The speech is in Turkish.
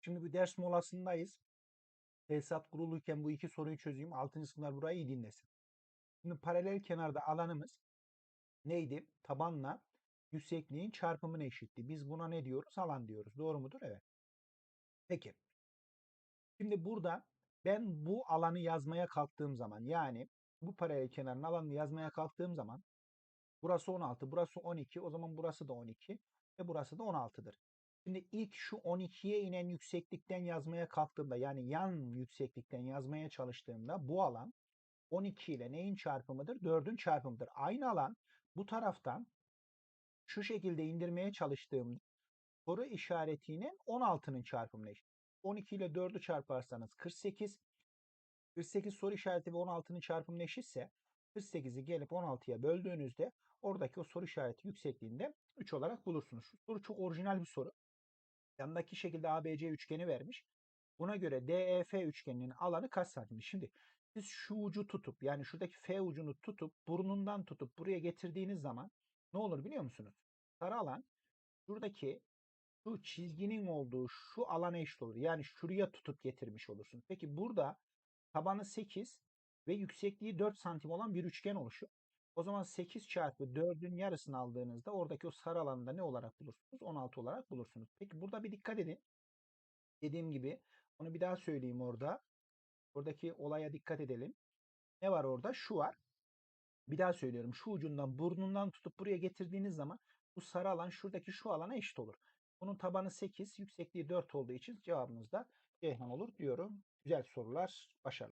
Şimdi bir ders molasındayız. Tesisat kuruluyken bu iki soruyu çözeyim. 6. sınıflar burayı iyi dinlesin. Şimdi paralel kenarda alanımız neydi? Tabanla yüksekliğin çarpımına eşitti. Biz buna ne diyoruz? Alan diyoruz. Doğru mudur? Evet. Peki. Şimdi burada ben bu alanı yazmaya kalktığım zaman yani bu paralel kenarın alanını yazmaya kalktığım zaman burası 16, burası 12, o zaman burası da 12 ve burası da 16'dır. Şimdi ilk şu 12'ye inen yükseklikten yazmaya kalktığımda yani yan yükseklikten yazmaya çalıştığımda bu alan 12 ile neyin çarpımıdır? 4'ün çarpımıdır. Aynı alan bu taraftan şu şekilde indirmeye çalıştığımda soru işaretinin 16'nın çarpımına eşit. 12 ile 4'ü çarparsanız 48. 48 soru işareti ve 16'nın çarpımına eşitse 48'i gelip 16'ya böldüğünüzde oradaki o soru işareti yüksekliğinde 3 olarak bulursunuz. Şu soru çok orijinal bir soru. Yanındaki şekilde ABC üçgeni vermiş. Buna göre DEF üçgeninin alanı kaç santim? Şimdi siz şu ucu tutup yani şuradaki F ucunu tutup burnundan tutup buraya getirdiğiniz zaman ne olur biliyor musunuz? Sarı alan şuradaki şu çizginin olduğu şu alana eşit olur. Yani şuraya tutup getirmiş olursun. Peki burada tabanı 8 ve yüksekliği 4 santim olan bir üçgen oluşuyor. O zaman 8 çarpı 4'ün yarısını aldığınızda oradaki o sarı alanda ne olarak bulursunuz? 16 olarak bulursunuz. Peki burada bir dikkat edin. Dediğim gibi onu bir daha söyleyeyim orada. Oradaki olaya dikkat edelim. Ne var orada? Şu var. Bir daha söylüyorum. Şu ucundan burnundan tutup buraya getirdiğiniz zaman bu sarı alan şuradaki şu alana eşit olur. Bunun tabanı 8, yüksekliği 4 olduğu için cevabımız da Ceyhan olur diyorum. Güzel sorular. Başarılı.